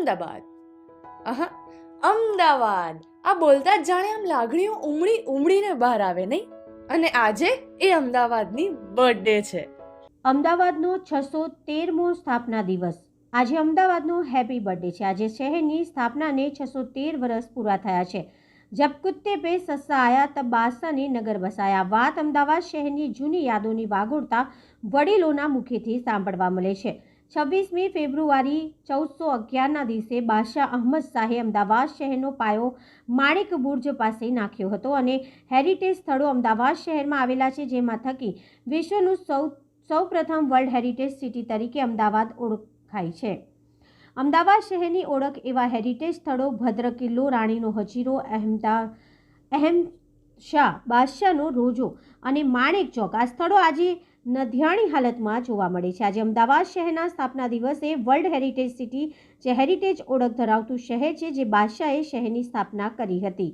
અમદાવાદ. આહા અમદાવાદ. આ બોલતા જ જાણે આમ લાગણીઓ ઉમળી ઉમળીને બહાર આવે નહીં? અને આજે એ અમદાવાદની બર્થડે છે. અમદાવાદનો છસો તેરમો સ્થાપના દિવસ. આજે અમદાવાદનો હેપી બર્થડે છે. આજે શહેરની સ્થાપનાને છસો તેર વર્ષ પૂરા થયા છે. જબ કુત્તે પે સસ્સા આયા, તબ બાદશાહને નગર વસાયા. વાત અમદાવાદ શહેરની જૂની યાદોની વાગોળતા વડીલોના મુખેથી સાંભળવા મળે છે. છવ્વીસમી ફેબ્રુઆરી ચૌદસો અગિયારના દિવસે બાદશાહ અહમદ શાહે અમદાવાદ શહેરનો પાયો માણેક બુર્જ પાસે નાખ્યો હતો અને હેરિટેજ સ્થળો અમદાવાદ શહેરમાં આવેલા છે, જેમાં થકી વિશ્વનું સૌ, સૌપ્રથમ વર્લ્ડ હેરિટેજ સિટી તરીકે અમદાવાદ ઓળખાય છે. અમદાવાદ શહેરની ઓળખ એવા હેરિટેજ સ્થળો ભદ્ર કિલ્લો રાણીનો હજીરો, અહેમદા, અહેમ શાહ બાદશાહનો રોજો અને માણેક ચોક આ સ્થળો આજે નધિયાણી હાલતમાં જોવા મળે છે. આજે અમદાવાદ શહેરના સ્થાપના દિવસે વર્લ્ડ હેરિટેજ સિટી જે હેરિટેજ ઓળખ ધરાવતું શહેર છે, જે બાદશાહે શહેરની સ્થાપના કરી હતી.